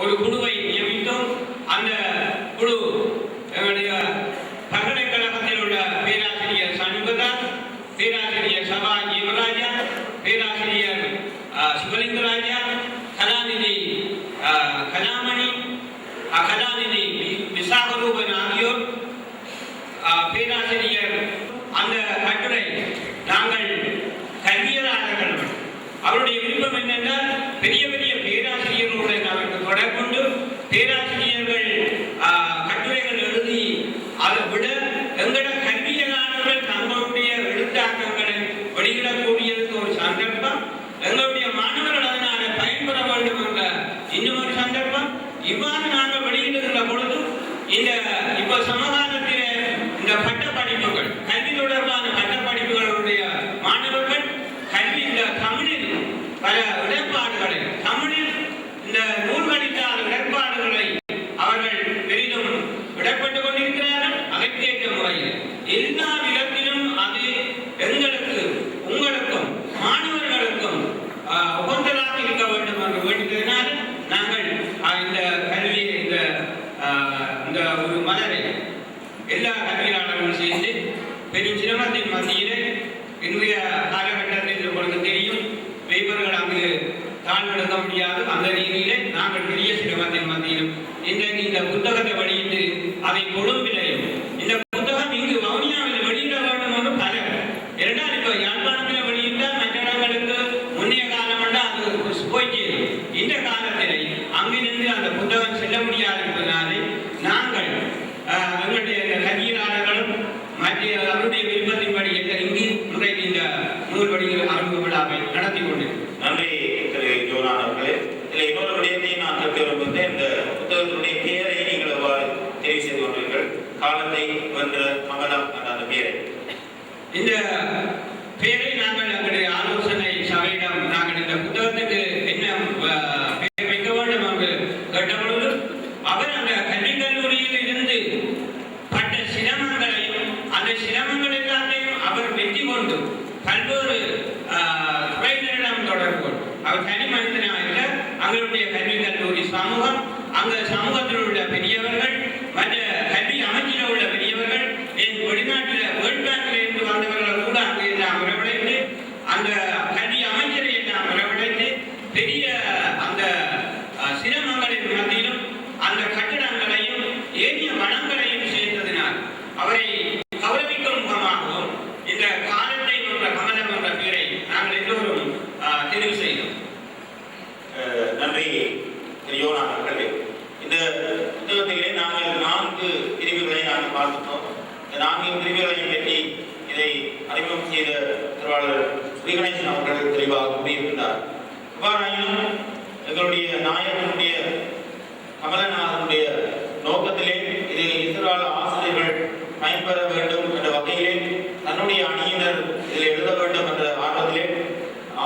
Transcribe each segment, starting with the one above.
ஒரு குழுவை நியமித்தோம். அந்த குழு எங்களுடைய பல்கலைக்கழகத்தில் உள்ள பேராசிரியர் சண்முகதாஸ் பேராசிரியர் சபா ஜீவராஜா பேராசிரியர் அஹ், சிவலிங்கராஜா கலாநிதி கலாமணி கலாநிதி விசாகரூபன் ஆகியோர் அஹ், பேராசிரியர் அந்த கட்டுரை நாங்கள் கல்வியலாளர்கள் அவருடைய விருப்பம் என்னென்றால் பெரிய பெரிய பேராசிரியர்களுடன் அவருக்கு தொடர்புண்டு பேராசிரியர்கள் ஆஹ், கட்டுரைகள் எழுதி அதை விட எங்கட கல்வியலாளர்கள் தங்களுடைய எழுத்தாக்கங்களை வெளியிடக்கூடியதுக்கு ஒரு சந்தர்ப்பம் எங்களுடைய மாணவர்கள் அதனால பயன்பெற வேண்டும் என்ற இன்னும் ஒரு சந்தர்ப்பம் இவ்வாறு நாங்கள் வெளியிடுகின்ற பொழுது இந்த இப்ப சமகாலத்திலே இந்த பட்ட படிப்புகள் கல்வி தொடர்பான பட்ட படிப்புகளுடைய மாணவர்கள் கல்வி இந்த தமிழில் பல இடர்பாடுகளை தமிழில் இந்த நூல்களிலான இடர்பாடுகளை அவர்கள் பெரிதும் விடப்பட்டுக் கொண்டிருக்கிறார்கள் அதற்கேற்ற முறையில் எல்லா விதத்திலும் அது எங்களுக்கு உங்களுக்கும் மாணவர்களுக்கும் ஆஹ், உகந்ததாக இருக்க வேண்டும் என்று வேண்டுகிறதுனால் நாங்கள் ஆஹ், இந்த கல்வி இந்த ஆஹ், இந்த ஒரு மலரை. எல்லா கல்வியாளர்களும் சேர்ந்து பெரும் சிரமத்தின் மத்தியிலே இன்றைய காலகட்டத்தில் உங்களுக்கு தெரியும் பேப்பர்கள் அங்கு தாழ்வெடுக்க முடியாது. அந்த ரீதியிலே நாங்கள் பெரிய சிரமத்தின் மத்தியிலும் இன்றைக்கு இந்த புத்தகத்தை வெளியிட்டு அதை கொழும்பிலே இந்த புத்தகம் இங்கு வவுனியாவில் வெளியிட வேண்டும் என்று பலர் இரண்டாம் இப்போ யாழ்ப்பாணத்தில் வெளியிட்டால் மற்ற இடங்களுக்கு முன்னைய காலம் அது போயிட்டு இந்த காலத்திலே அங்கிருந்து அந்த புத்தகம் செல்ல முடியாது என்பதனாலே நாங்கள் ஆஹ், எங்களுடைய இந்த கல்வியாளர்களும் மற்ற அவருடைய விருப்பத்தின்படி எங்கள் இங்கு முறையில் இந்த நூல் வடிகள் அறிமுக விழாவை நடத்தி கொண்டிருக்கிறோம் நன்றி திரு ஜோனான் அவர்களே இதில் இன்னொரு விடயத்தையும் நான் கேட்க விரும்புகிறேன் இந்த உங்களுடைய பெயரை நீங்கள் எவ்வாறு தெரிவு செய்து கொண்டீர்கள். காலத்தை வென்ற மகனம் என்ற அந்த பெயரை. இந்த பெயரை நாங்கள் எங்களுடைய ஆலோசனை சபையிடம் நாங்கள் இந்த புத்தகத்துக்கு என்ன பெயர் வைக்க வேண்டும் என்று கேட்டபொழுது அவர் அந்த கல்வி கல்லூரியில் இருந்து பட்ட சிரமங்களையும் அந்த சிரமங்கள் எல்லாத்தையும் அவர் வெற்றி கொண்டு பல்வேறு ஆஹ், துறையினரிடம் தொடர்பு அவர் தனி மனிதனாக இல்லை அங்களுடைய கல்வி கல்லூரி சமூகம் அங்க சமூகத்தில் உள்ள பெரியவர்கள் மற்ற கல்வி அமைச்சில் உள்ள பெரியவர்கள் என் வெளிநாட்டில் வேர்ல்ட் பேங்கில் இருந்து வந்தவர்கள் கூட அங்கே எல்லாம் வரவழைத்து அந்த கல்வி அமைச்சரை எல்லாம் வரவழைத்து பெரிய அந்த சிரமங்களின் மத்தியிலும் அந்த கட்டிடங்களையும் ஏனிய வளங்களையும் சேர்த்ததினால் அவரை கௌரவிக்கும் முகமாகவும் இந்த காலத்தை என்ற கமலம் என்ற பெயரை நாங்கள் எல்லோரும் அஹ், தெரிவு செய்தோம். அஹ், நன்றி திரு மக்களே புத்தகத்திலே நாங்கள் நான்கு பிரிவுகளை நாங்கள் பார்த்துட்டோம். இந்த நான்கு பிரிவுகளையும் பற்றி இதை அறிமுகம் செய்த திருவாளர் ஸ்ரீகணேசன் அவர்கள் தெளிவாக கூறியிருக்கிறார். எவ்வாறாயினும் எங்களுடைய நாயகனுடைய கமலநாதனுடைய நோக்கத்திலே இதில் எதிர்கால ஆசிரியர்கள் பயன்பெற வேண்டும் என்ற வகையிலே தன்னுடைய அணியினர் இதில் எழுத வேண்டும் என்ற ஆர்வத்திலே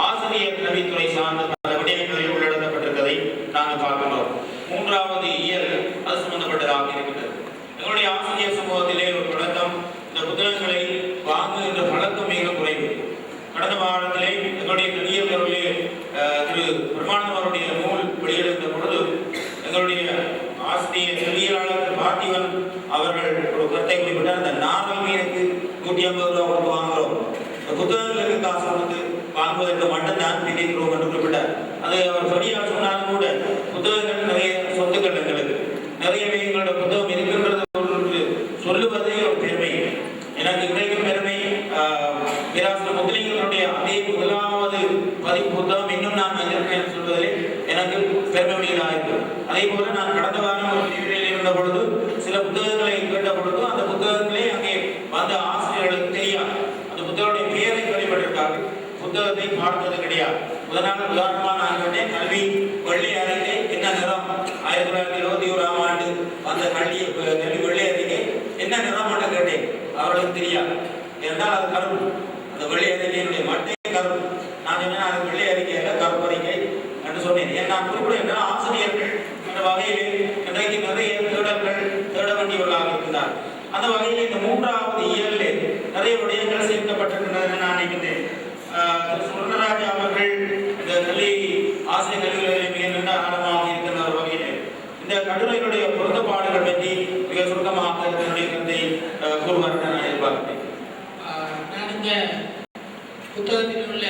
ஆசிரியர் கல்வித்துறை சார்ந்த பல விடயங்களில் உள்ளடக்கப்பட்டிருப்பதை நாங்கள் பார்க்கிறோம் மூன்றாவது இயல் அது சம்பந்தப்பட்டதாக இருக்கின்றது எங்களுடைய ஆசிரியர் சமூகத்திலே ஒரு தொடக்கம் இந்த புத்தகங்களை வாங்குகின்ற பழக்கம் மிக குறைவு கடந்த மாதத்திலே எங்களுடைய பெரியவர்களே திரு பிரமாணம் அவருடைய நூல் வெளியிடுகின்ற பொழுது எங்களுடைய ஆசிரியர் கல்வியாளர் திரு பார்த்திபன் அவர்கள் ஒரு கருத்தை குறிப்பிட்டால் அந்த நாவல் மீனுக்கு நூற்றி ஐம்பது ரூபா கொடுத்து வாங்குகிறோம். புத்தகங்களுக்கு காசு கொடுத்து வாங்குவதற்கு மட்டும்தான் விதிக்கிறோம் என்று குறிப்பிட்டார். அது அவர் சரியாக சொன்னாலும் கூட புத்தகங்கள் நிறைய சொத்துக்கள் எங்களுக்கு. நிறையவே எங்களோட புத்தகம் இருக்கின்றது சொல்லுவதே ஒரு பெருமை. எனக்கு கிடைக்கும் பெருமை பேராசிரியர் முத்தலிங்கனுடைய அதே முதலாவது பதிவு புத்தகம் இன்னும் நான் வந்திருக்கேன் சொல்வதிலே எனக்கு பெருமை உடையதாக இருக்கும் அதே போல நான் கடந்த வாரம் ஒரு இருந்த பொழுது சில புத்தகங்களை கேட்ட பொழுது அந்த புத்தகங்களே அங்கே வந்த ஆசிரியர்களுக்கு தெரியாது அந்த புத்தகங்களுடைய பெயரை கேள்விப்பட்டிருக்கார்கள் புத்தகத்தை பார்த்தது கிடையாது உதாரணமாக நான் கேட்டேன் கல்வி வெள்ளை அறிக்கை என்ன நிறம் ஆயிரத்தி தொள்ளாயிரத்தி இருபத்தி ஓராம் ஆண்டு அந்த கல்வி கல்வி வெள்ளை அறிக்கை என்ன நிறம் என்று கேட்டேன். அவர்களுக்கு தெரியாது. என்றால் அது கருப்பு அந்த வெள்ளை அறிக்கையினுடைய மட்டை கருப்பு நான் சொன்னேன் அது வெள்ளை அறிக்கை அல்ல கருப்பு அறிக்கை என்று சொன்னேன். ஏன் நான் குறிப்பிட ஆசிரியர்கள் என்ற வகையில் இன்றைக்கு நிறைய தேடல்கள் தேட வேண்டியவர்களாக இருக்கிறார் அந்த வகையில் இந்த மூன்றாவது இயலில் நிறைய விடயங்கள் சேர்க்கப்பட்டிருக்கின்றன நான் நினைக்கின்றேன். ஆஹ் சுவர்ணராஜா அவர்கள் இந்த கல்வி மிக நல்ல ஆழமாக இருக்கின்ற ஒரு வகையில் கட்டுரைகளுடைய பொருத்தப்பாடுகள் பற்றி மிக சுருக்கமாக என்னுடைய கருத்தை கூறுவார் என நான் எதிர்பார்க்கிறேன். ஆஹ் நான் இந்த புத்தகத்தில் உள்ள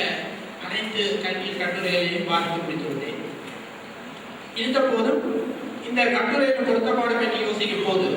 அனைத்து கல்வி கட்டுரைகளையும் பார்த்து முடித்துள்ளேன். இருந்த போதும் இந்த கட்டுரையின் பொருத்தப்பாடு பற்றி யோசிக்கும் போது